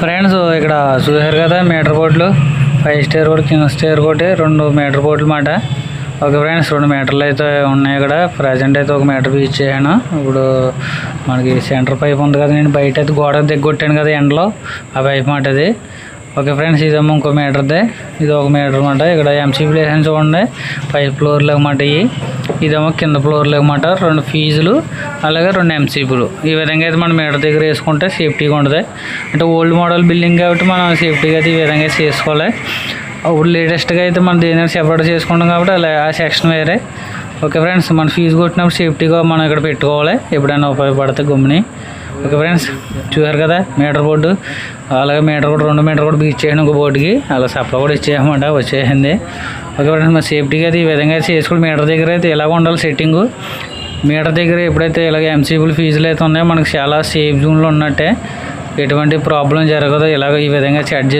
Friends ఇక్కడ చూసారు కదా మీటర్ బోట్లు. ఫైవ్ స్టేర్ కోట్ కింద స్టేర్ ఒకటి రెండు మీటర్ బోట్లు మాట. ఓకే ఫ్రెండ్స్ రెండు మీటర్లు అయితే ఉన్నాయి ఇక్కడ. ప్రజెంట్ అయితే ఒక మీటర్ బీచ్ చేయను ఇప్పుడు మనకి సెంటర్ పైప్ ఉంది కదా నేను బయట అయితే గోడ దిగొట్టాను కదా ఎండలో ఆ పైప్ మాట అది. ఓకే ఫ్రెండ్స్ ఇదేమో ఇంకో మీటర్దే. ఇది ఒక మీటర్ అనమాట ఇక్కడ ఎంసీ ప్లేస్ అని చూడండి. పై ఫ్లోర్లు అనమాట ఇవి. ఇదేమో కింద ఫ్లోర్లు అనమాట రెండు ఫీజులు అలాగే రెండు ఎంసీపీలు ఈ విధంగా అయితే మనం మీటర్ దగ్గర వేసుకుంటే సేఫ్టీగా ఉంటుంది. అంటే ఓల్డ్ మోడల్ బిల్డింగ్ కాబట్టి మనం సేఫ్టీగా అయితే ఈ విధంగా చేసుకోవాలి. ఇప్పుడు లేటెస్ట్గా అయితే మనం దేని సెపరేట్ చేసుకుంటాం కాబట్టి అలా ఆ సెక్షన్ వేరే. ఓకే ఫ్రెండ్స్ మన ఫీజు కొట్టినప్పుడు సేఫ్టీగా మనం ఇక్కడ పెట్టుకోవాలి. ఎప్పుడైనా ఉపయోగపడితే గమ్ముని. ఓకే ఫ్రెండ్స్ చూసారు కదా మీటర్ బోర్డు. అలాగే మీటర్ కూడా రెండు మీటర్ కూడా బీచ్ చేయండి ఒక బోర్డుకి. అలా సప్లై కూడా ఇచ్చేయమంట వచ్చేసింది. ఓకే ఫ్రెండ్స్ మన సేఫ్టీగా అయితే ఈ విధంగా చేసుకుని మీటర్ దగ్గర అయితే ఎలాగ ఉండాలి సెట్టింగు మీటర్ దగ్గర ఎప్పుడైతే ఇలాగ ఎంసీబుల్ ఫీజులు అయితే ఉన్నాయో మనకి చాలా సేఫ్ జోన్లో ఉన్నట్టే ఎటువంటి ప్రాబ్లం జరగదు. ఇలాగ ఈ విధంగా సెట్ చేసి